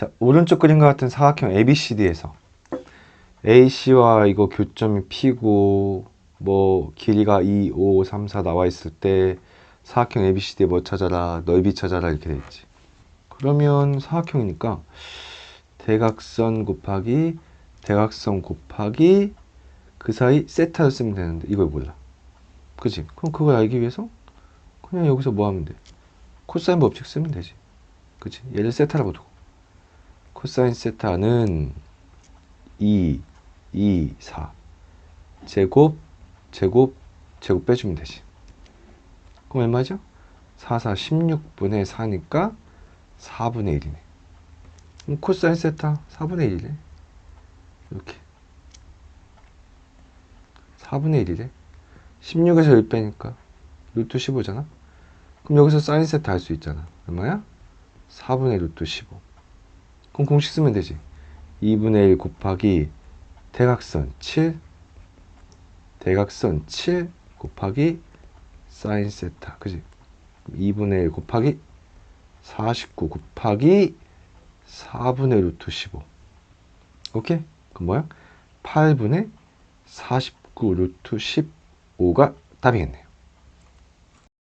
자, 오른쪽 그림과 같은 사각형 ABCD에서 AC와 이거 교점이 P고 뭐 길이가 2, 5, 3, 4 나와 있을 때 사각형 ABCD에 뭐 찾아라 넓이 찾아라 이렇게 돼 있지. 그러면 사각형이니까 대각선 곱하기 대각선 곱하기 그 사이 세타를 쓰면 되는데 이걸 몰라. 그지? 그럼 그걸 알기 위해서 그냥 여기서 뭐 하면 돼? 코사인 법칙 쓰면 되지. 그치? 얘를 세타라고 두고. 코사인 세타는 2, 2, 4. 제곱, 제곱, 제곱 빼주면 되지. 그럼 얼마죠? 4, 4, 16분의 4니까 4분의 1이네. 그럼 코사인 세타 4분의 1이래. 이렇게. 4분의 1이래. 16에서 1 빼니까 루트 15잖아. 그럼 여기서 사인 세타 할 수 있잖아. 얼마야? 4분의 루트 15. 그럼 공식 쓰면 되지. 2분의 1 곱하기 대각선 7 대각선 7 곱하기 사인 세타. 그지? 2분의 1 곱하기 49 곱하기 4분의 루트 15. 오케이? 그럼 뭐야? 8분의 49 루트 15가 답이겠네요.